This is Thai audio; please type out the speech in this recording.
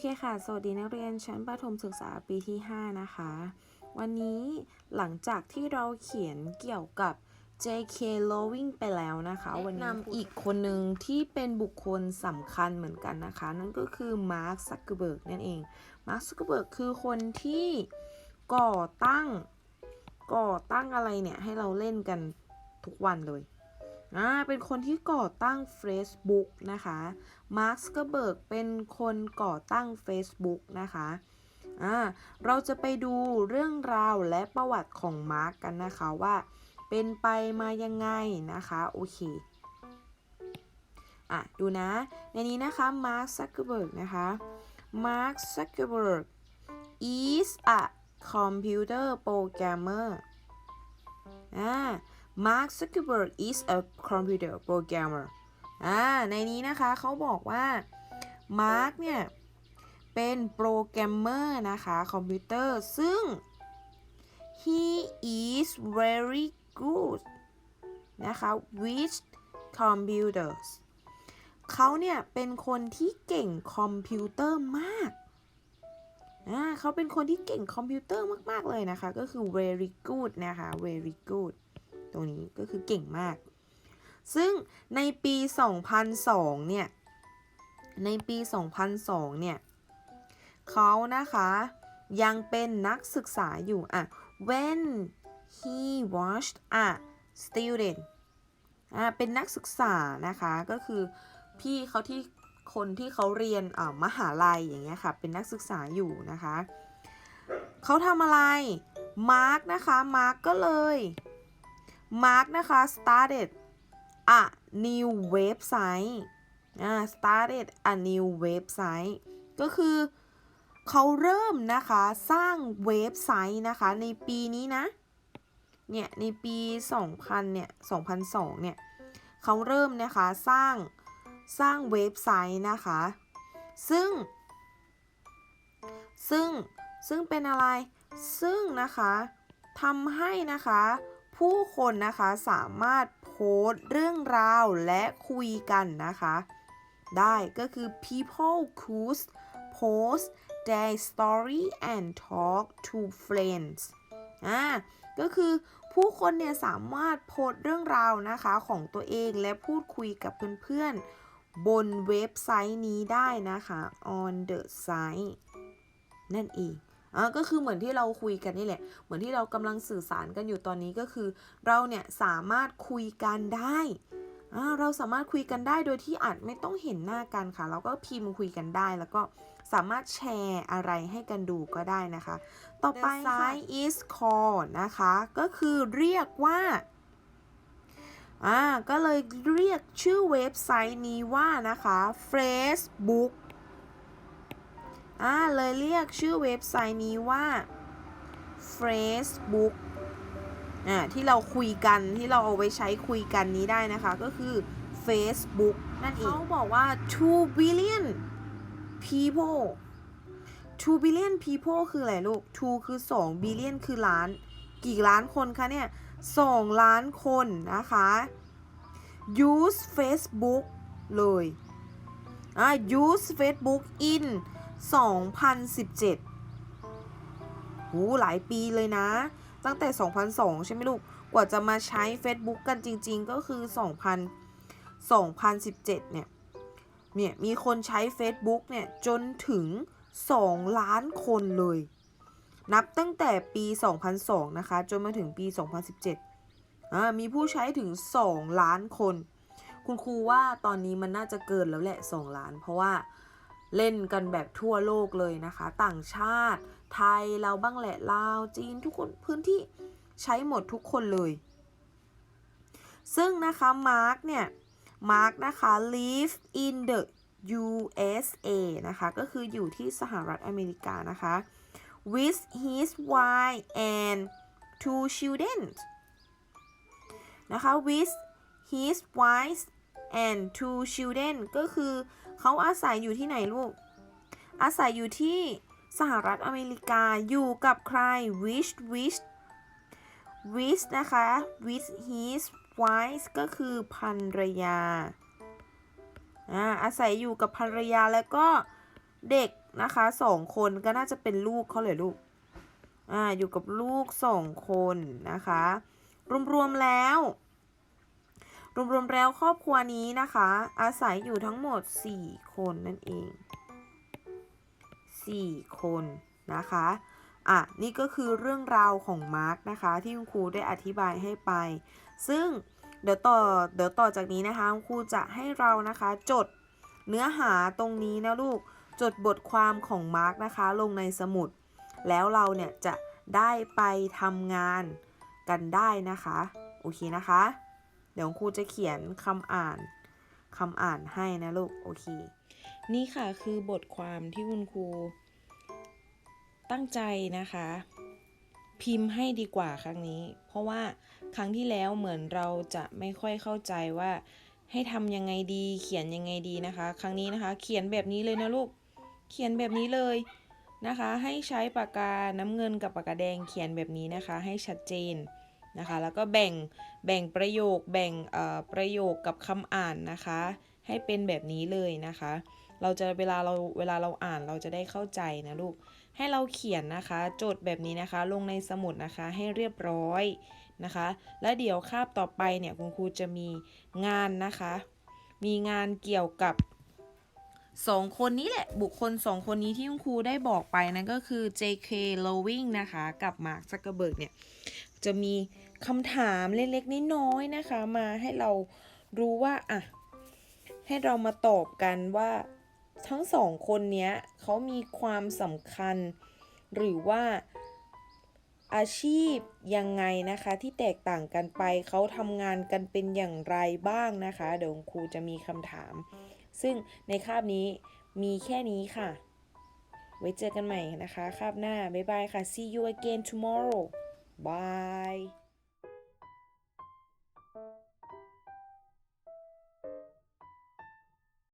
เคค่ะ สวัสดีนักเรียนชั้นประถมศึกษาปีที่ 5 นะคะ วันนี้หลังจากที่เราเขียนเกี่ยวกับ J.K. Rowling ไปแล้วนะคะ วันนี้นำอีกคนหนึ่งที่เป็นบุคคลสำคัญเหมือนกันนะคะ นั่นก็คือ Mark Zuckerberg นั่นเอง Mark Zuckerberg คือคนที่ก่อตั้ง ก่อตั้งอะไรเนี่ย ให้เราเล่นกันทุกวันเลย อ่าเป็นคนที่ก่อตั้ง Facebook นะคะมาร์คซ์กเบิร์กเป็นคนก่อตั้ง Facebook นะคะอ่าเราจะไปดูเรื่องราวและประวัติของมาร์คกันนะคะว่า เป็นไปมายังไงนะคะโอเคอะดูนะ ในนี้นะคะมาร์คซักเกอร์เบิร์กนะคะมาร์คซักเกอร์เบิร์ก is a computer programmer อ่า Mark Zuckerberg is a computer programmer อ่าในนี้นะคะเขาบอกว่า Mark เนี่ยเป็นโปรแกรมเมอร์นะคะคอมพิวเตอร์ซึ่ง he is very good นะคะ with computers เขาเนี่ยเป็นคนที่เก่งคอมพิวเตอร์มากอ่าเขาเป็นคนที่เก่งคอมพิวเตอร์มาก ๆ เลยนะคะ ก็คือ very good นะคะ very good ตรงนี้ก็คือเก่งมาก ซึ่งในปี 2002 เนี่ย ในปี 2002 เนี่ยเขานะคะยังเป็นนักศึกษาอยู่อะ when he was a student อ่าเป็นนักศึกษานะคะก็คือพี่เขาที่คนที่เขาเรียนอ่ามหาลัยอย่างเงี้ยค่ะเป็นนักศึกษาอยู่นะคะเขาทำอะไรมาร์กนะคะมาร์กก็เลย มาร์กนะคะ started a new website อ่า started a new website ก็คือเขาเริ่มนะคะสร้างเว็บไซต์นะคะในปีนี้นะ เนี่ยในปี 2000 เนี่ย 2002 เนี่ยเขาเริ่มนะคะสร้างสร้างเว็บไซต์นะคะ ซึ่ง ซึ่งซึ่งเป็นอะไร ซึ่งนะคะทำให้นะคะ ผู้คนนะคะสามารถโพสต์เรื่องราวและคุยกันนะคะ ได้ก็คือ people could post their story and talk to friends อ่าก็คือผู้คนเนี่ยสามารถโพสต์เรื่องราวนะคะของตัวเองและพูดคุยกับเพื่อนๆ บนเว็บไซต์นี้ได้นะคะ on the site นั่นเอง อ่าก็คือเหมือนที่เราคุยกันนี่แหละ เหมือนที่เรากำลังสื่อสารกันอยู่ตอนนี้ก็คือ เราเนี่ยสามารถคุยกันได้อ่าเราสามารถคุยกันได้โดยที่อาจไม่ต้องเห็นหน้ากันค่ะ เราก็พิมพ์คุยกันได้แล้วก็สามารถแชร์อะไรให้กันดูก็ได้นะคะ ต่อไป The site is called นะคะ ก็คือเรียกว่าอ่าก็เลยเรียกชื่อเว็บไซต์นี้ว่านะคะ Facebook อ่าเลยเรียกชื่อเว็บไซต์นี้ว่า Facebook อ่าที่เราคุยกันที่เราเอาไว้ใช้คุยกันนี้ได้นะคะ ก็คือ Facebook นั่นเองเขาบอกว่า2 billion people 2 billion people คืออะไรลูก2คือ 2 billion คือล้าน กี่ล้านคนคะเนี่ย 2 ล้านคนนะคะ use Facebook เลยอ่า use Facebook in 2017หูหลายปีเลยนะ ตั้งแต่ 2002 ใช่ไหมลูก กว่าจะมาใช้ Facebook กันจริง ๆ ก็คือ 2000 2017 เนี่ย เนี่ย มีคนใช้ Facebook เนี่ย จนถึง 2 ล้านคนเลย นับตั้งแต่ปี 2002 นะคะ จนมาถึงปี 2017 มีผู้ใช้ถึง 2 ล้านคน คุณครูว่าตอนนี้มันน่าจะเกินแล้วแหละ 2 ล้าน เพราะว่า เล่นกันแบบทั่วโลกเลยนะคะ ต่างชาติ ไทยเราบ้างแหละลาวจีนทุกคนพื้นที่ใช้หมดทุกคนเลย ซึ่งนะคะมาร์กเนี่ยมาร์กนะคะ live in the USA นะคะ ก็คืออยู่ที่สหรัฐอเมริกานะคะ with his wife and two children นะคะ with his wife and two children ก็คือเขาอาศัยอยู่ที่ไหนลูก อาศัยอยู่ที่สหรัฐอเมริกาอยู่กับใคร with with with นะคะ with his wife ก็คือภรรยาอาศัยอยู่กับภรรยาแล้วก็เด็กนะคะสองคนก็น่าจะเป็นลูกเขาเลยลูกออยู่กับลูกสองคนนะคะ รวมๆแล้ว รวมๆแล้วครอบครัวนี้นะคะ อาศัยอยู่ทั้งหมด 4 คนนั่นเอง 4 คนนะคะ อะ นี่ก็คือเรื่องราวของมาร์กนะคะ ที่คุณครูได้อธิบายให้ไป ซึ่งเดี๋ยวต่อเดี๋ยวต่อจากนี้นะคะคุณครูจะให้เรานะคะจดเนื้อหาตรงนี้นะลูกจดบทความของมาร์กนะคะ ลงในสมุด แล้วเราเนี่ยจะได้ไปทำงานกันได้นะคะ โอเคนะคะ เดี๋ยวครูจะเขียนคำอ่านคำอ่านให้นะลูก โอเค นี่ค่ะคือบทความที่คุณครูตั้งใจนะคะ พิมพ์ให้ดีกว่าครั้งนี้ เพราะว่าครั้งที่แล้วเหมือนเราจะไม่ค่อยเข้าใจว่า ให้ทำยังไงดี เขียนยังไงดีนะคะ ครั้งนี้นะคะ เขียนแบบนี้เลยนะลูก เขียนแบบนี้เลยนะคะ ให้ใช้ปากกาน้ำเงินกับปากกาแดงเขียนแบบนี้นะคะ ให้ชัดเจน นะคะ แล้วก็แบ่งแบ่งประโยคแบ่งประโยคกับคำอ่านนะคะ ให้เป็นแบบนี้เลยนะคะ เราจะเวลาเราเวลาเราอ่านเราจะได้เข้าใจนะลูกให้เราเขียนนะคะโจทย์แบบนี้นะคะ ลงในสมุดนะคะให้เรียบร้อยนะคะ และเดี๋ยวคาบต่อไปเนี่ยคุณครูจะมีงานนะคะ มีงานเกี่ยวกับสองคนนี้แหละ บุคคลสองคนนี้ที่คุณครูได้บอกไปนั่นก็คือ J.K. Rowling นะคะ กับ Mark Zuckerberg เนี่ย จะมีคำถามเล็กๆน้อยๆนะคะ มาให้เรารู้ว่าอะให้เรามาตอบกันว่าทั้งสองคนเนี้ยเขามีความสำคัญ หรือว่าอาชีพยังไงนะคะ ที่แตกต่างกันไปเขาทำงานกันเป็นอย่างไรบ้างนะคะ เดี๋ยวครูจะมีคำถาม ซึ่งในคาบนี้มีแค่นี้ค่ะ ไว้เจอกันใหม่นะคะ คาบหน้า บ๊ายบายค่ะ see you again tomorrow bye